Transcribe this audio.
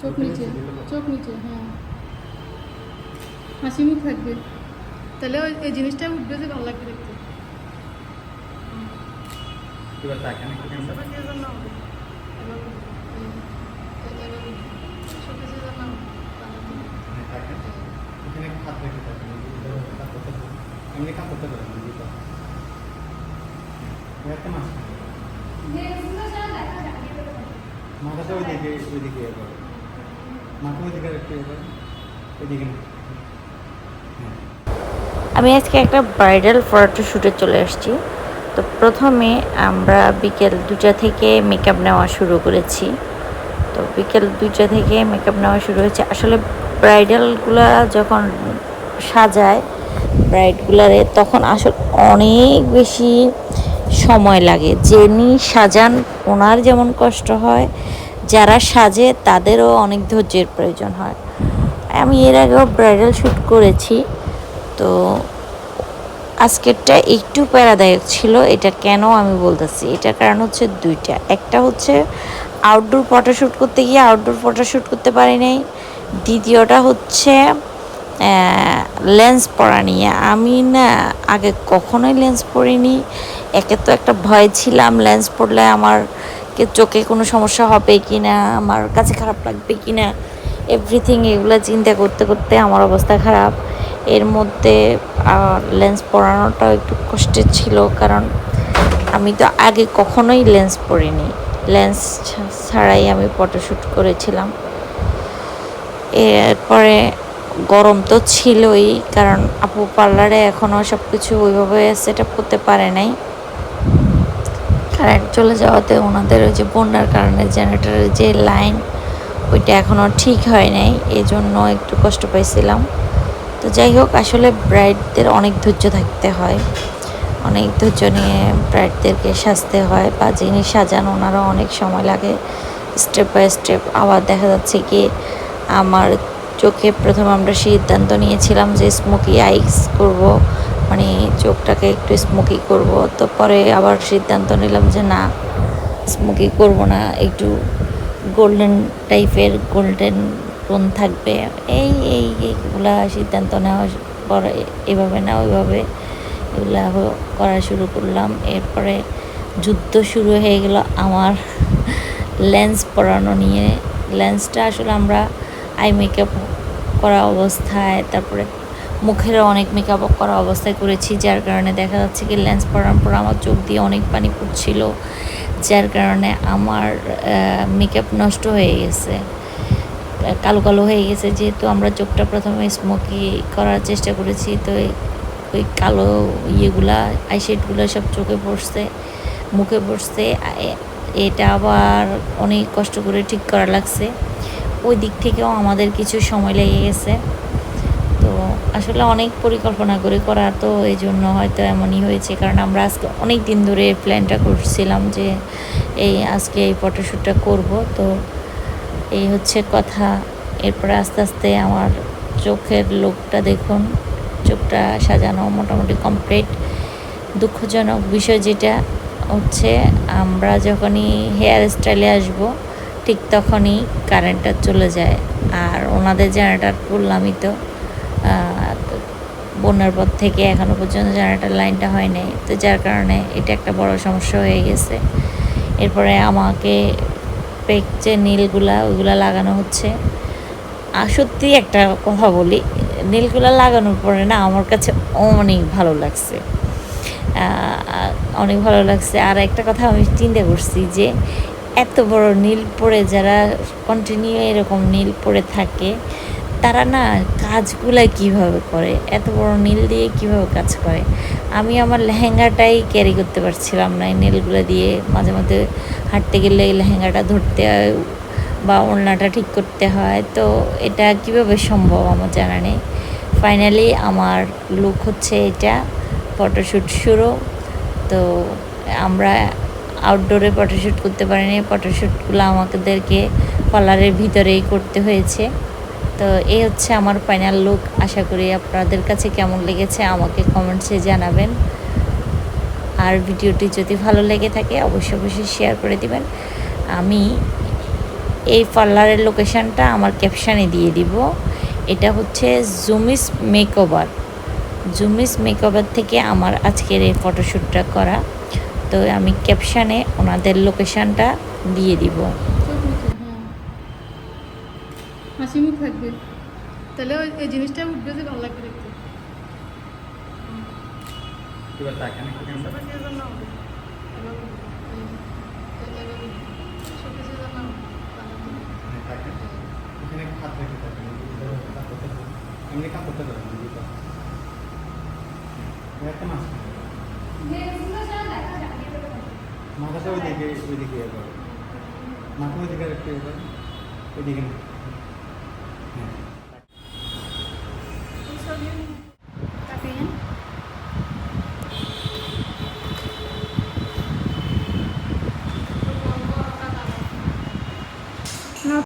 চোখ নিচে চোখ নিচে হ্যাঁ। হাসি মুখ থাকবে। তাহলে ওই এই জিনিসটা উঠবে যে ভালো লাগবে দেখতে। হ্যাঁ, দুটো হ্যাঁ, মাথাটা ওইদিকে ওইদিকে ইয়ে করো আমি আজকে একটা ব্রাইডাল ফটো শ্যুটে চলে আসছি। তো প্রথমে আমরা বিকেল দুটা থেকে মেকআপ নেওয়া শুরু করেছি। তো বিকেল দুইটা থেকে মেকআপ নেওয়া শুরু হয়েছে। আসলে ব্রাইডালগুলা যখন সাজায় ব্রাইডগুলারে তখন আসলে অনেক বেশি সময় লাগে। যিনি সাজান, ওনার যেমন কষ্ট হয় যারা সাজে, তাদেরও অনেক ধৈর্যের প্রয়োজন হয়। আমি এর আগেও ব্রাইডাল শ্যুট করেছি, তো আজকেরটা একটু প্যারাদায়ক ছিল, এটা কেন আমি বলতেছি? এটার কারণ হচ্ছে দুইটা। একটা হচ্ছে আউটডোর ফটোশ্যুট করতে গিয়ে আউটডোর ফটোশ্যুট করতে পারি নাই। দ্বিতীয়টা হচ্ছে লেন্স পরা নিয়ে। আমি না আগে কখনোই লেন্স পরিনি। একে তো একটা ভয় ছিলাম লেন্স পরলে আমার চোখে কোনো সমস্যা হবে কি না আমার কাছে খারাপ লাগবে কি না এভরিথিং এগুলো চিন্তা করতে করতে আমার অবস্থা খারাপ। এর মধ্যে লেন্স পরানোটাও একটু কষ্টের ছিল, কারণ আমি তো আগে কখনোই লেন্স পরিনি। লেন্স ছাড়াই আমি ফটোশ্যুট করেছিলাম। এরপরে গরম তো ছিলই, কারণ আপু পার্লারে এখনও সব কিছু ওইভাবে সেট আপ করতে পারে নাই। কারেন্ট চলে যাওয়াতে ওনাদের ওই যে বন্যার কারণে জেনারেটরের যে লাইন ওইটা এখনও ঠিক হয় নাই এই জন্য একটু কষ্ট পাইছিলাম। তো যাই হোক, আসলে ব্রাইডদের অনেক ধৈর্য থাকতে হয়। অনেক ধৈর্য নিয়ে ব্রাইডদেরকে সাজতে হয় বা যিনি সাজান, ওনারও অনেক সময় লাগে। স্টেপ বাই স্টেপ আবার দেখা যাচ্ছে কি, আমার চোখে প্রথম আমরা সিদ্ধান্ত নিয়েছিলাম যে স্মোকি আইস করব। মানে চোখটাকে একটু স্মোকি করব। তো পরে আবার সিদ্ধান্ত নিলাম যে না স্মোকি করব না, একটু গোল্ডেন টাইপের গোল্ডেন টোন থাকবে। এই এই, এইগুলা সিদ্ধান্ত নেওয়া পরে এভাবে না, ওইভাবে এগুলা করা শুরু করলাম। এরপরে যুদ্ধ শুরু হয়ে গেল আমার লেন্স পরানো নিয়ে। লেন্সটা আসলে আমরা আই মেকআপ করা অবস্থায়, তারপরে মুখেরও অনেক মেকআপ করা অবস্থায় করেছি, যার কারণে দেখা যাচ্ছে কি লেন্স পরার পর আমার চোখ দিয়ে অনেক পানি পড়ছিল, যার কারণে আমার মেকআপ নষ্ট হয়ে গেছে, কালো কালো হয়ে গেছে, যেহেতু আমরা চোখটা প্রথমে স্মোকি করার চেষ্টা করেছি, তো ওই কালো ইয়েগুলা আইশেডগুলো সব চোখে পড়ছে, মুখে পড়ছে এটা আবার অনেক কষ্ট করে ঠিক করা লাগছে, ওই দিক থেকেও আমাদের কিছু সময় লেগে গেছে। আসলে অনেক পরিকল্পনা করে করা তো এই জন্য হয়তো এমনই হয়েছে। কারণ আমরা আজকে অনেক দিন ধরে প্ল্যানটা করছিলাম যে এই আজকে এই ফটোশ্যুটটা করব। তো এই হচ্ছে কথা। এরপরে আস্তে আস্তে আমার চোখের লোকটা দেখুন। চোখটা সাজানো মোটামুটি কমপ্লিট দুঃখজনক বিষয় যেটা হচ্ছে, আমরা যখনই হেয়ার স্টাইলে আসব, ঠিক তখনই কারেন্টটা চলে যায়। আর ওনাদের জেনারেটার বললামই তো তো। বন্যার পর থেকে এখনও পর্যন্ত জেনারেটার লাইনটা হয় নাই তো যার কারণে এটা একটা বড় সমস্যা হয়ে গেছে। এরপরে আমাকে পেক যে নীলগুলা, ওইগুলা লাগানো হচ্ছে। আর সত্যি একটা কথা বলি, নীলগুলা লাগানোর পরে না আমার কাছে অনেক ভালো লাগছে। অনেক ভালো লাগছে। আর একটা কথা আমি চিন্তা করছি যে, এত বড় নীল পরে যারা কন্টিনিউ এরকম নীল পরে থাকে তারা না কাজগুলা কীভাবে করে? এত বড় নীল দিয়ে কীভাবে কাজ করে? আমি আমার লেহেঙ্গাটাই ক্যারি করতে পারছিলাম না, এই নীলগুলো দিয়ে মাঝে মাঝে হাঁটতে গেলে লেহেঙ্গাটা ধরতে হয় বা ওড়নাটা ঠিক করতে হয়। তো এটা কীভাবে সম্ভব আমার জানা নেই। ফাইনালি আমার লুক হচ্ছে এটা ফটোশ্যুট শুরু। তো আমরা আউটডোরে ফটোশ্যুট করতে পারিনি ফটোশ্যুটগুলো আমাদেরকে পার্লারের ভিতরেই করতে হয়েছে। তো এই হচ্ছে আমার ফাইনাল লুক আশা করি আপনাদের কাছে কেমন লেগেছে আমাকে কমেন্টসে জানাবেন। আর ভিডিওটি যদি ভালো লেগে থাকে, অবশ্যই অবশ্যই শেয়ার করে দিবেন। আমি এই পার্লারের লোকেশনটা আমার ক্যাপশানে দিয়ে দিব। এটা হচ্ছে জুমিস মেকওভার জুমিস মেকওভার থেকে আমার আজকের এই ফটোশ্যুটটা করা। তো আমি ক্যাপশানে ওনাদের লোকেশানটা দিয়ে দিব। হাসি মুখ থাকবে। তাহলে ওই এই জিনিসটা উঠবে যে ভালো লাগবে দেখতে। হ্যাঁ, থাকেন এমনি কাপ করতে পারেন একটা মাছ মাথাটা ওইদিকে ওইদিকে এবার। মাথা ওইদিকে একটু এবার। ওইদিকে না। Thank you.